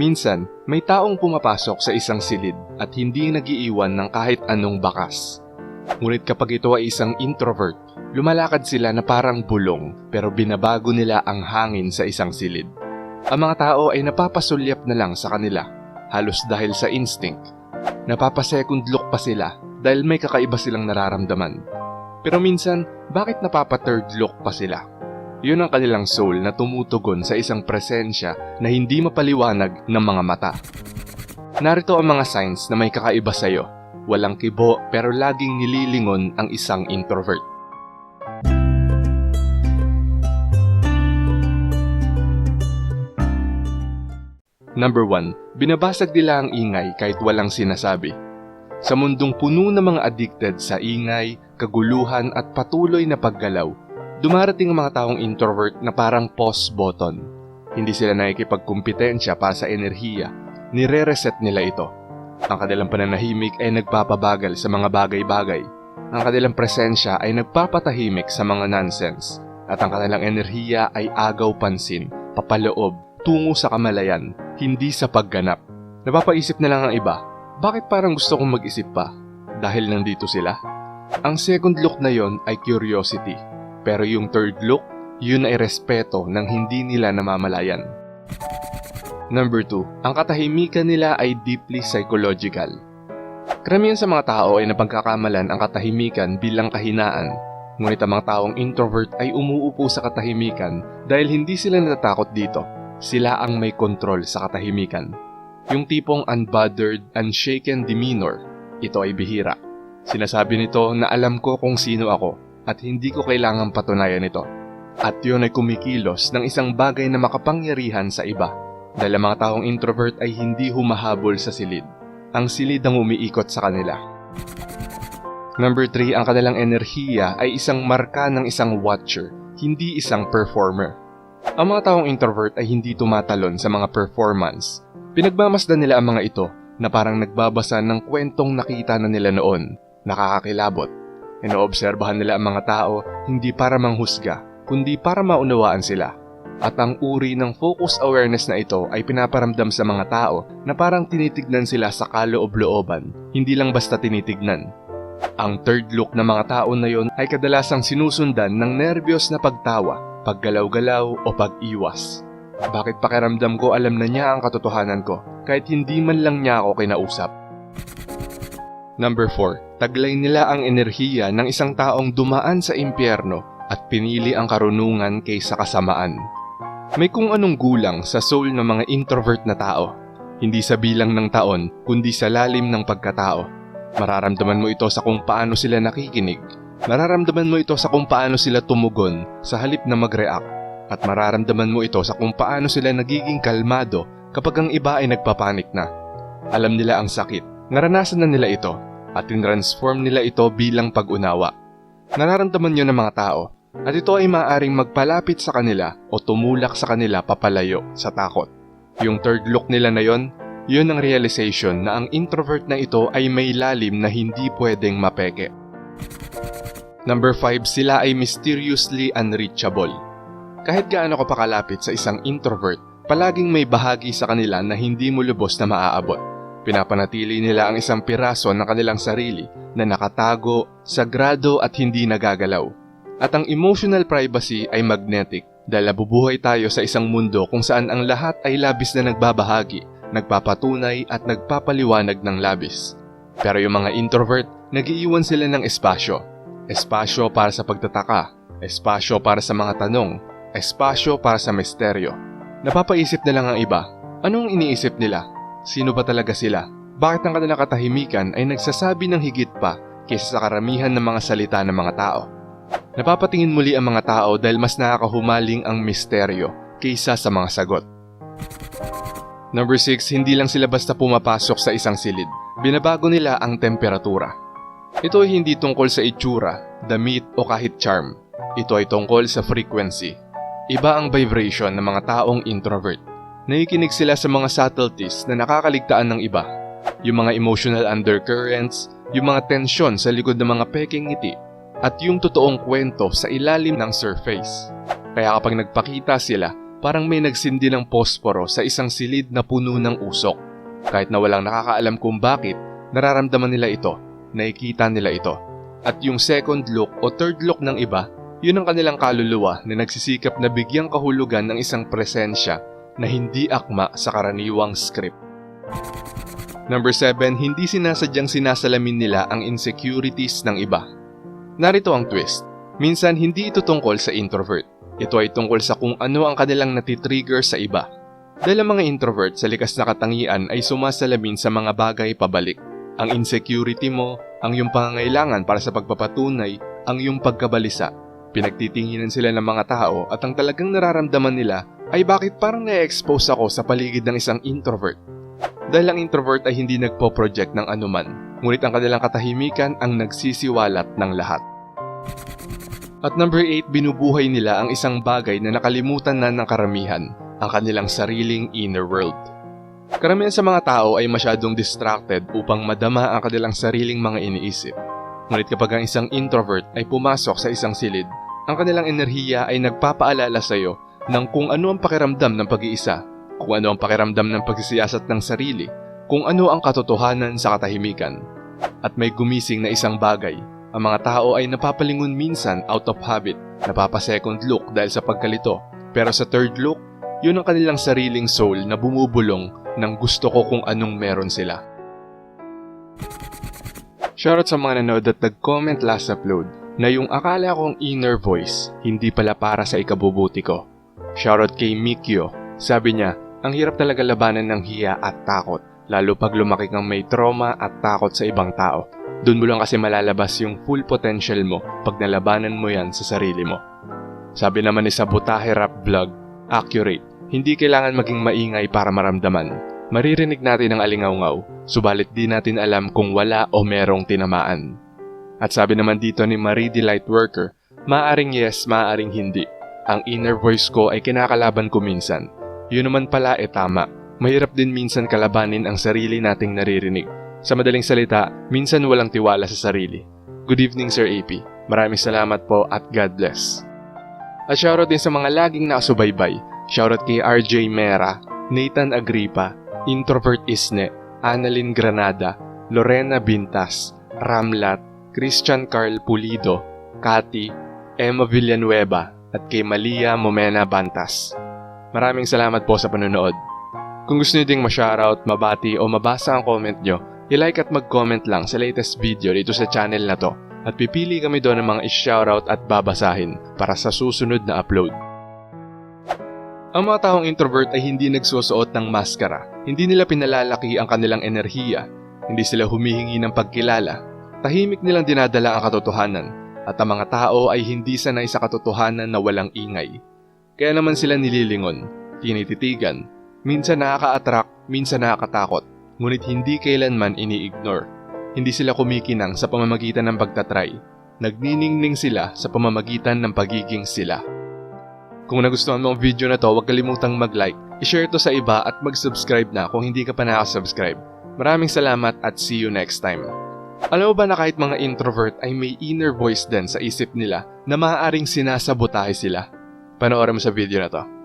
Minsan, may taong pumapasok sa isang silid at hindi nagiiwan ng kahit anong bakas. Ngunit kapag ito ay isang introvert, lumalakad sila na parang bulong pero binabago nila ang hangin sa isang silid. Ang mga tao ay napapasulyap na lang sa kanila, halos dahil sa instinct. Napapasecond look pa sila dahil may kakaiba silang nararamdaman. Pero minsan, bakit napapa-third look pa sila? Yun ang kanilang soul na tumutugon sa isang presensya na hindi mapaliwanag ng mga mata. Narito ang mga signs na may kakaiba sa'yo. Walang kibo pero laging nililingon ang isang introvert. Number 1. Binabasag nila ang ingay kahit walang sinasabi. Sa mundong puno ng mga addicted sa ingay, kaguluhan at patuloy na paggalaw, dumarating ang mga taong introvert na parang pause button. Hindi sila nakikipagkumpetensya para sa enerhiya, nire-reset nila ito. Ang kanilang pananahimik ay nagpapabagal sa mga bagay-bagay. Ang kanilang presensya ay nagpapatahimik sa mga nonsense. At ang kanilang enerhiya ay agaw pansin, papaloob, tungo sa kamalayan, hindi sa pagganap. Napapaisip na lang ang iba, bakit parang gusto kong mag-isip pa? Dahil nandito sila? Ang second look na yon ay curiosity. Pero yung third look, yun ay respeto ng hindi nila namamalayan. Number 2, ang katahimikan nila ay deeply psychological. Karamihan sa mga tao ay napagkakamalan ang katahimikan bilang kahinaan. Ngunit ang mga taong introvert ay umuupo sa katahimikan dahil hindi sila natatakot dito. Sila ang may kontrol sa katahimikan. Yung tipong unbothered, unshaken demeanor, ito ay bihira. Sinasabi nito na alam ko kung sino ako at hindi ko kailangang patunayan ito. At yun ay kumikilos ng isang bagay na makapangyarihan sa iba. Dahil ang mga taong introvert ay hindi humahabol sa silid. Ang silid ang umiikot sa kanila. Number 3, ang kanilang enerhiya ay isang marka ng isang watcher, hindi isang performer. Ang mga taong introvert ay hindi tumatalon sa mga performance. Pinagmamasdan nila ang mga ito na parang nagbabasa ng kwentong nakita na nila noon, nakakakilabot. Inoobserbahan nila ang mga tao hindi para manghusga, kundi para maunawaan sila. At ang uri ng focus awareness na ito ay pinaparamdam sa mga tao na parang tinitignan sila sa kaloob-looban, hindi lang basta tinitignan. Ang third look ng mga tao na yon ay kadalasang sinusundan ng nervyos na pagtawa, paggalaw-galaw o pag-iwas. Bakit pakiramdam ko alam na niya ang katotohanan ko kahit hindi man lang niya ako kinausap? Number 4. Taglay nila ang enerhiya ng isang taong dumaan sa impyerno at pinili ang karunungan kaysa kasamaan. May kung anong gulang sa soul ng mga introvert na tao. Hindi sa bilang ng taon, kundi sa lalim ng pagkatao. Mararamdaman mo ito sa kung paano sila nakikinig. Mararamdaman mo ito sa kung paano sila tumugon sa halip na mag-react. At mararamdaman mo ito sa kung paano sila nagiging kalmado kapag ang iba ay nagpapanik na. Alam nila ang sakit, naranasan na nila ito, at tinransform nila ito bilang pag-unawa. Nararamdaman nyo ng mga tao at ito ay maaaring magpalapit sa kanila o tumulak sa kanila papalayo sa takot. Yung third look nila na yon, yun ang realization na ang introvert na ito ay may lalim na hindi pwedeng mapeke. Number 5, sila ay mysteriously unreachable. Kahit gaano ka pakalapit sa isang introvert, palaging may bahagi sa kanila na hindi mo lubos na maaabot. Pinapanatili nila ang isang piraso ng kanilang sarili na nakatago, sagrado at hindi nagagalaw. At ang emotional privacy ay magnetic dahil nabubuhay tayo sa isang mundo kung saan ang lahat ay labis na nagbabahagi, nagpapatunay at nagpapaliwanag ng labis. Pero yung mga introvert, nagiiwan sila ng espasyo. Espasyo para sa pagtataka, espasyo para sa mga tanong, espasyo para sa misteryo. Napapaisip na lang ang iba, anong iniisip nila? Sino ba talaga sila? Bakit ang kanilang katahimikan ay nagsasabi ng higit pa kaysa sa karamihan ng mga salita ng mga tao? Napapatingin muli ang mga tao dahil mas nakakahumaling ang misteryo kaysa sa mga sagot. Number 6, hindi lang sila basta pumapasok sa isang silid. Binabago nila ang temperatura. Ito ay hindi tungkol sa itsura, damit o kahit charm. Ito ay tungkol sa frequency. Iba ang vibration ng mga taong introvert. Nakikinig sila sa mga subtleties na nakakaligtaan ng iba. Yung mga emotional undercurrents, yung mga tensyon sa likod ng mga peking ngiti, at yung totoong kwento sa ilalim ng surface. Kaya kapag nagpakita sila, parang may nagsindi ng posporo sa isang silid na puno ng usok. Kahit na walang nakakaalam kung bakit, nararamdaman nila ito, nakikita nila ito. At yung second look o third look ng iba, yun ang kanilang kaluluwa na nagsisikap na bigyang kahulugan ng isang presensya na hindi akma sa karaniwang script. Number 7, hindi sinasadyang sinasalamin nila ang insecurities ng iba. Narito ang twist. Minsan hindi ito tungkol sa introvert. Ito ay tungkol sa kung ano ang kanilang natitrigger sa iba. Dahil ang mga introvert sa likas na katangian ay sumasalamin sa mga bagay pabalik. Ang insecurity mo, ang iyong pangangailangan para sa pagpapatunay, ang iyong pagkabalisa. Pinagtitinginan sila ng mga tao at ang talagang nararamdaman nila ay bakit parang na-expose ako sa paligid ng isang introvert. Dahil ang introvert ay hindi nagpo-project ng anuman, ngunit ang kanilang katahimikan ang nagsisiwalat ng lahat. At number 8, binubuhay nila ang isang bagay na nakalimutan na ng karamihan, ang kanilang sariling inner world. Karamihan sa mga tao ay masyadong distracted upang madama ang kanilang sariling mga iniisip. Ngunit kapag ang isang introvert ay pumasok sa isang silid, ang kanilang enerhiya ay nagpapaalala sa iyo ng kung ano ang pakiramdam ng pag-iisa, kung ano ang pakiramdam ng pagsisiyasat ng sarili, kung ano ang katotohanan sa katahimikan. At may gumising na isang bagay ang mga tao ay napapalingon minsan out of habit, napapa-second look dahil sa pagkalito. Pero sa third look, yun ang kanilang sariling soul na bumubulong ng gusto ko kung anong meron sila. Shoutout sa mga nanood at nag-comment last upload na yung akala kong inner voice hindi pala para sa ikabubuti ko. Shoutout kay Mikyo. Sabi niya, ang hirap talaga labanan ng hiya at takot, lalo pag lumaki kang may trauma at takot sa ibang tao. Doon mo lang kasi malalabas yung full potential mo pag nalabanan mo yan sa sarili mo. Sabi naman ni Sabotahe Rap Vlog, accurate, hindi kailangan maging maingay para maramdaman. Maririnig natin ang alingaw-ngaw, subalit di natin alam kung wala o merong tinamaan. At sabi naman dito ni Marie Delight Worker, maaring yes, maaring hindi. Ang inner voice ko ay kinakalaban ko minsan. Yun naman pala e tama. Mahirap din minsan kalabanin ang sarili nating naririnig. Sa madaling salita, minsan walang tiwala sa sarili. Good evening Sir AP. Maraming salamat po at God bless. At shoutout din sa mga laging nakasubaybay. Shoutout kay RJ Mera, Nathan Agripa, Introvert Isne, Annalyn Granada, Lorena Bintas, Ramlat, Christian Carl Pulido, Kati, Emma Villanueva, at kay Malia Momena Bantas. Maraming salamat po sa panonood. Kung gusto niyo ding ma-shoutout, mabati o mabasa ang comment nyo, i-like at mag-comment lang sa latest video dito sa channel na to at pipili kami doon ng mga i-shoutout at babasahin para sa susunod na upload. Ang mga taong introvert ay hindi nagsusuot ng maskara. Hindi nila pinalalaki ang kanilang enerhiya. Hindi sila humihingi ng pagkilala. Tahimik nilang dinadala ang katotohanan at ang mga tao ay hindi sanay sa katotohanan na walang ingay. Kaya naman sila nililingon, tinititigan, minsan nakaka-attract, minsan nakakatakot, ngunit hindi kailanman ini-ignore. Hindi sila kumikinang sa pamamagitan ng pagtatry. Nagniningning sila sa pamamagitan ng pagiging sila. Kung nagustuhan mo ang video na to, huwag kalimutang mag-like, i-share to sa iba at mag-subscribe na kung hindi ka pa nakasubscribe. Maraming salamat at see you next time. Alam mo ba na kahit mga introvert ay may inner voice din sa isip nila na maaaring sinasabotahe sila? Panoorin mo sa video na to.